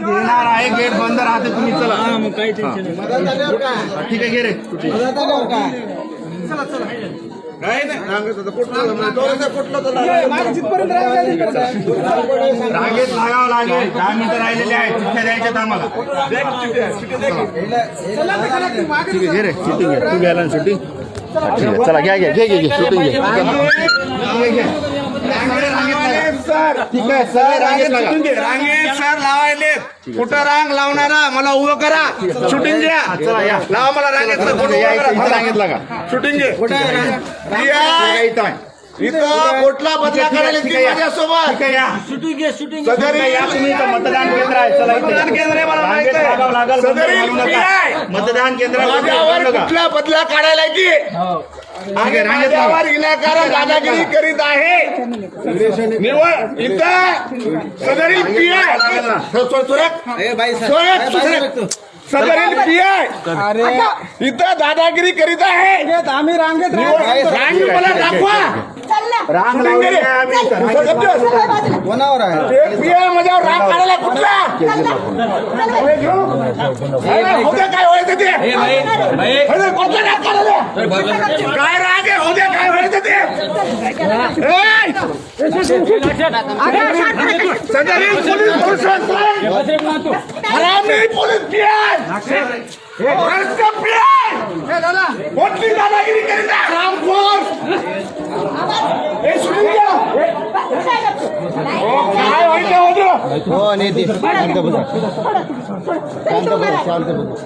घेणार आहे गेट बंद राहते तुम्ही चला. मग काही टेन्शन हा, ठीक आहे घे रे. नाही नाही रांगेत लागावं लागेल. दहा मिनिटं राहिलेले आहेत चिठ्ठ्या द्यायच्यात आम्हाला. ठीक आहे घे रे शूटिंग घे तू घ्यायला शूटिंग ठीक आहे चला घ्या घ्या घे घे घे शूटिंग घे. घे, घे. ठीक आहे सर. रांगेत लागा रांगेत सर लावायले कुठं रांग लावणारा मला उभं करा. शूटिंग घ्या. चला या. लावा मला रांगेत फोटो या उभं इथे इथे करा रांगेत लागा. शूटिंग घे. या इथं आहे. इथं कुठला बदला करायला ठीक आहे, या. माझ्यासोबत? ठीक आहे या. शूटिंग घे शूटिंग सदरी. या. तुम्ही इथं मतदान केंद्र आहे. चला इथे. मतदान केंद्र आहे, मला माहीत बंद घालू PI. नका मतदान केंद्रावर माझ्यावर बंद का? कुठला बदला काढायला की ठीक आणि आहे रांगेत लागा माझ्यावर विनाकारण दादागिरी करीत आहे. निवड इथं सदरील पी सदरील पी इथं दादागिरी करीत आहे. आम्ही रांगेत रांग मला दाखवा. रांग लावलेली आहे आम्ही इथं. रांगेत कोणावर आहे ते पी आय माझ्यावर राग काढायला कुठला होते काय व्हायचं ते होते, कोणता राग काढायला काय राग आहे होते काय व्हायचं ते ए! सदरील पोलीस प्रशासन हरामी पोलीस पी आय भ्रष्ट पी आय मोठी दादागिरी करीत आहे हो, हो नेते शांत बसा. शांत बसा. शांत बसा.